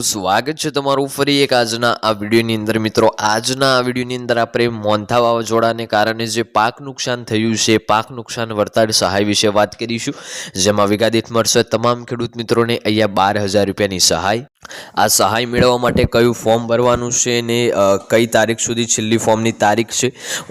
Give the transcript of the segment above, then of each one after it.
સ્વાગત છે તમારું ફરી એક આજના આ વિડીયોની અંદર. મિત્રો, આજના આ વિડીયોની અંદર આપણે મોંથા વાવાઝોડાને કારણે જે પાક નુકસાન થયું છે, પાક નુકસાન વળતર સહાય વિશે વાત કરીશું, જેમાં વિગાદિત મળશે તમામ ખેડૂત મિત્રોને અહીંયા બાર હજાર રૂપિયાની સહાય. આ સહાય મેળવવા માટે કયું ફોર્મ ભરવાનું છે ને કઈ તારીખ સુધી છેલ્લી ફોર્મની તારીખ છે?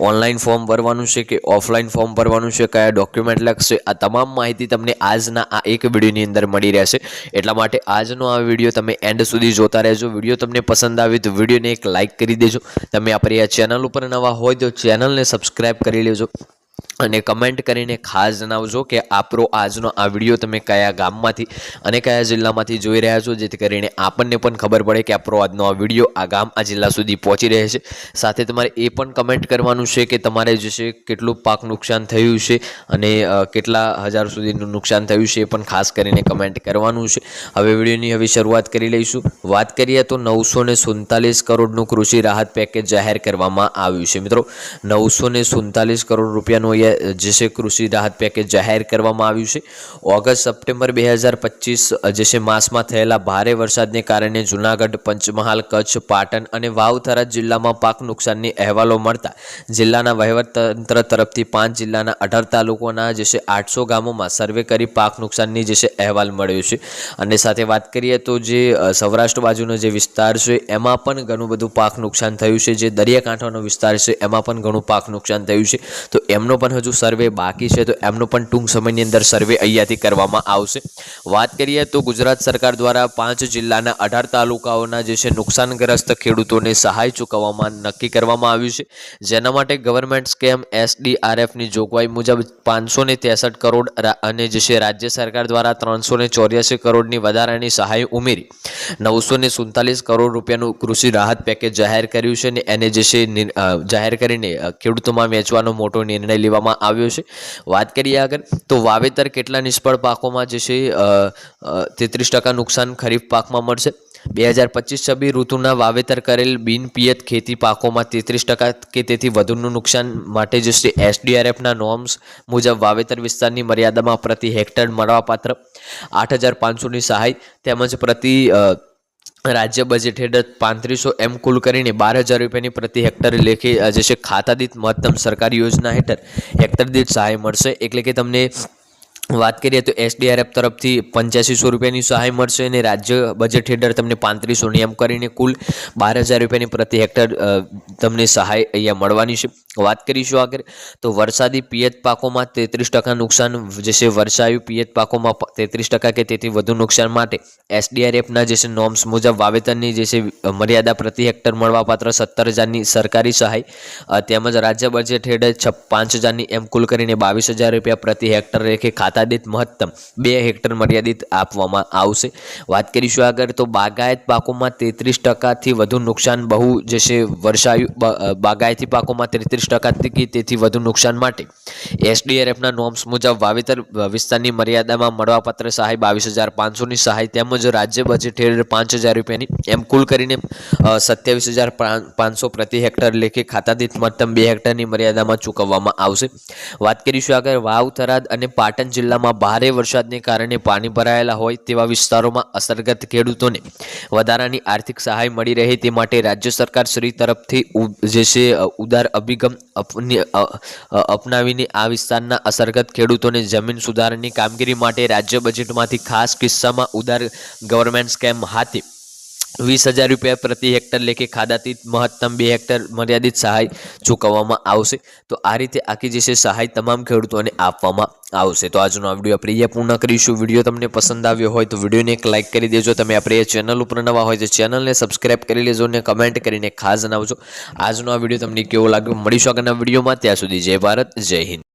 ઓનલાઈન ફોર્મ ભરવાનું છે કે ઓફલાઈન ફોર્મ ભરવાનું છે? કયા ડોક્યુમેન્ટ લાગશે? આ તમામ માહિતી તમને આજના આ એક વિડીયોની અંદર મળી રહેશે. એટલા માટે આજનો આ વીડિયો તમે એન્ડ સુધી જોતા રહેજો. વીડિયો તમને પસંદ આવે તો વિડીયોને એક લાઇક કરી દેજો. તમે આપણી આ ચેનલ ઉપર નવા હોય તો ચેનલને સબસ્ક્રાઈબ કરી લેજો. અને કમેન્ટ કરીને ખાસ જણાવજો કે આપણો આજનો આ વીડિયો તમે કયા ગામમાંથી અને કયા જિલ્લામાંથી જોઈ રહ્યા છો? જેથી કરીને આપણને પણ ખબર પડે કે આપણો આજનો આ વીડિયો આ ગામ, આ જિલ્લા સુધી પહોંચી રહે છે. સાથે તમારે એ પણ કમેન્ટ કરવાનું છે કે તમારે જે છે કેટલું પાક નુકસાન થયું છે અને કેટલા હજાર સુધીનું નુકસાન થયું છે એ પણ ખાસ કરીને કમેન્ટ કરવાનું છે. હવે વિડીયોની હવે શરૂઆત કરી લઈશું. વાત કરીએ તો નવસો ને કરોડનું કૃષિ રાહત પેકેજ જાહેર કરવામાં આવ્યું છે. મિત્રો, નવસો ને કરોડ રૂપિયાનું અહીંયા જે છે કૃષિ રાહત પેકેજ જાહેર કરવામાં આવ્યું છે. ઓગસ્ટ, સપ્ટેમ્બર બે હજાર પચીસ જે છે માસમાં થયેલા ભારે વરસાદને કારણે જૂનાગઢ, પંચમહાલ, કચ્છ, પાટણ અને વાવ થરાદ જિલ્લામાં પાક નુકસાનની અહેવાલો મળતા જિલ્લાના વહીવટતંત્ર તરફથી પાંચ જિલ્લાના અઢાર તાલુકોના, જે છે આઠસો ગામોમાં સર્વે કરી પાક નુકસાનની જે છે અહેવાલ મળ્યો છે. અને સાથે વાત કરીએ તો જે સૌરાષ્ટ્ર બાજુનો જે વિસ્તાર છે, એમાં પણ ઘણું બધું પાક નુકસાન થયું છે. જે દરિયાકાંઠાનો વિસ્તાર છે, એમાં પણ ઘણું પાક નુકસાન થયું છે. તો એમનો પણ હજુ સર્વે બાકી છે, તો એમનો પણ ટૂંક સમયની અંદર સર્વે અહીંયાથી કરવામાં આવશે. વાત કરીએ તો ગુજરાત સરકાર દ્વારા પાંચ જિલ્લાના અઢાર તાલુકાઓના જે છે નુકસાનગ્રસ્ત ખેડૂતોને સહાય ચૂકવવામાં નક્કી કરવામાં આવ્યું છે. જેના માટે ગવર્મેન્ટ સ્કેમ એસડીઆરએફની જોગવાઈ મુજબ પાંચસો ત્રેસઠ કરોડ અને જે છે રાજ્ય સરકાર દ્વારા ત્રણસો ચોર્યાસી કરોડની વધારાની સહાય ઉમેરી. નવસો સુડતાલીસ કરોડ રૂપિયાનું કૃષિ રાહત પેકેજ જાહેર કર્યું છે ને એને જે છે જાહેર કરીને ખેડૂતોમાં વેચવાનો મોટો નિર્ણય લેવામાં આવ્યો છે. વાત કરીએ આગળ, તો વાવેતર કેટલા નિષ્ફળ પાકોમાં જે છે તેત્રીસ ટકા નુકસાન ખરીફ પાકમાં મળશે. બે હજાર પચીસ છબી ઋતુના વાવેતર કરેલ બિનપિયત ખેતી પાકોમાં તેત્રીસ ટકા કે તેથી વધુનું નુકસાન માટે જે છે, એસડીઆરએફના નોર્મ્સ મુજબ વાવેતર વિસ્તારની મર્યાદામાં પ્રતિ હેક્ટર મળવાપાત્ર આઠ હજાર પાંચસોની સહાય તેમજ પ્રતિ રાજ્ય બજેટ હેઠળ પાંત્રીસો એમ કુલ કરીને બાર હજાર રૂપિયાની પ્રતિ હેક્ટર લેખી જે છે ખાતા દીઠ મહત્તમ સરકારી યોજના હેઠળ હેક્ટર દીઠ સહાય મળશે. એટલે કે તમને વાત કરીએ તો એસડીઆરએફ તરફથી પંચ્યાસીસો રૂપિયાની સહાય મળશે અને રાજ્ય બજેટ હેઠળ તમને પાંત્રીસોની એમ કરીને કુલ બાર હજાર રૂપિયાની પ્રતિ હેક્ટર તમને સહાય અહીંયા મળવાની છે. વાત કરીશું આગળ તો વરસાદી પિયત પાકોમાં તેત્રીસ ટકા નુકસાન, જે છે વર્ષાયુ પિયત પાકોમાં તેત્રીસ ટકા કે તેથી વધુ નુકસાન માટે એસડીઆરએફના જે છે નોર્મ્સ મુજબ વાવેતરની જે છે મર્યાદા પ્રતિ હેક્ટર મળવાપાત્ર સત્તર હજારની સરકારી સહાય તેમજ રાજ્ય બજેટ હેઠળ પાંચ હજારની એમ કુલ કરીને બાવીસ હજાર રૂપિયા પ્રતિ હેક્ટર રેખે ખાતા દીઠ મહત્તમ બે હેક્ટર મર્યાદિત આપવામાં આવશે. વાત કરીશું આગળ તો બાગાયત પાકોમાં તેત્રીસ ટકાથી વધુ નુકસાન બહુ જે છે વર્ષાયુ બાગાયતી પાકોમાં તેત્રીસ ટકાથી તેથી વધુ નુકસાન માટે. એસડીઆરએફના નોમ્સ મુજબ વાવેતર વિસ્તારની મર્યાદામાં મળવાપાત્ર સહાય બાવીસ હજાર પાંચસોની સહાય તેમજ રાજ્ય બજેટ હેઠળ પાંચ હજાર રૂપિયાની. એમ કુલ કરીને સત્યાવીસ હજાર પાંચસો પ્રતિ હેક્ટર લેખે ખાતાદીઠ મહત્તમ બે હેક્ટરની મર્યાદામાં ચૂકવવામાં આવશે. વાત કરીશું આગળ વાવ થરાદ અને પાટણ જિલ્લામાં ભારે વરસાદને કારણે પાણી ભરાયેલા હોય તેવા વિસ્તારોમાં અસરગ્રસ્ત ખેડૂતોને વધારાની આર્થિક સહાય મળી રહે તે માટે રાજ્ય સરકાર શ્રી તરફથી જે છે ઉદાર અભિગમ અપનાવીને આ વિસ્તારના અસરગ્રસ્ત ખેડૂતોને જમીન સુધારણની કામગીરી માટે રાજ્ય બજેટમાંથી ખાસ કિસ્સામાં ઉદાર ગવર્મેન્ટ સ્કેમ હાથે વીસ હજાર રૂપિયા પ્રતિ હેક્ટર લેખે ખાદાથી મહત્તમ બે હેક્ટર મર્યાદિત સહાય ચૂકવવામાં આવશે. તો આ રીતે આખી જે છે સહાય તમામ ખેડૂતોને આપવામાં આવશે. તો આજનો આ વીડિયો આપણે અહીંયા પૂર્ણ કરીશું. વીડિયો તમને પસંદ આવ્યો હોય તો વિડીયોને એક લાઇક કરી દેજો. તમે આપણે એ ચેનલ ઉપર નવા હોય તો ચેનલને સબસ્ક્રાઇબ કરી લેજો અને કમેન્ટ કરીને ખાસ જણાવજો. આજનો આ વીડિયો તમને કેવો લાગ્યો? મળીશું આગળના વિડીયોમાં. ત્યાં સુધી જય ભારત, જય હિન્દ.